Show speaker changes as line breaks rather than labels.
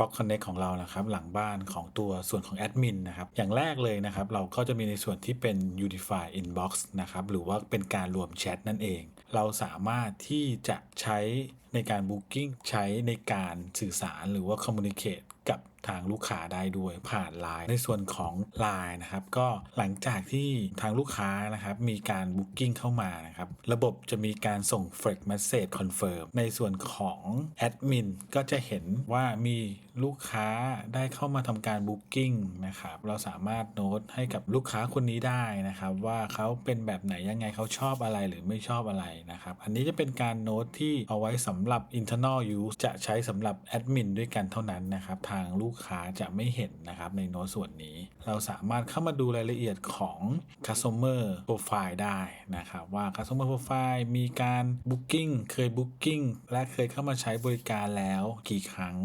Fox Connect ของเรานะครับหลังบ้านของตัวส่วนของแอดมินนะครับอย่างแรกเลยนะครับเราก็จะมีในส่วนที่เป็น Unify Inbox นะครับหรือว่าเป็นการรวมแชทนั่นเอง เราสามารถที่จะใช้ในการ Booking ใช้ในการสื่อสารหรือว่า Communicate กับ ทางลูกค้าได้ด้วยผ่าน Line ในส่วนของ Line นะครับก็หลังจากที่ทางลูกค้านะครับมีการ Booking เข้ามานะครับระบบจะมีการส่ง Flex Message Confirm ในส่วนของแอดมินก็จะเห็นว่ามีลูกค้าได้เข้ามาทำการ Booking นะครับเราสามารถโน้ตให้กับลูกค้าคนนี้ได้นะครับว่าเขาเป็นแบบไหนยังไงเขาชอบอะไรหรือไม่ชอบอะไรนะครับอันนี้จะเป็นการโน้ตที่เอาไว้สำหรับ internal use จะใช้สำหรับแอดมินด้วยกันเท่านั้นนะครับทางลูกลูกค้าจะไม่เห็นนะครับในโน้ตส่วนนี้ เราสามารถเข้ามาดูรายละเอียดของ customer profile ได้นะครับ ว่า customer profile มีการ booking เคย booking และเคยเข้ามาใช้บริการแล้วกี่ครั้ง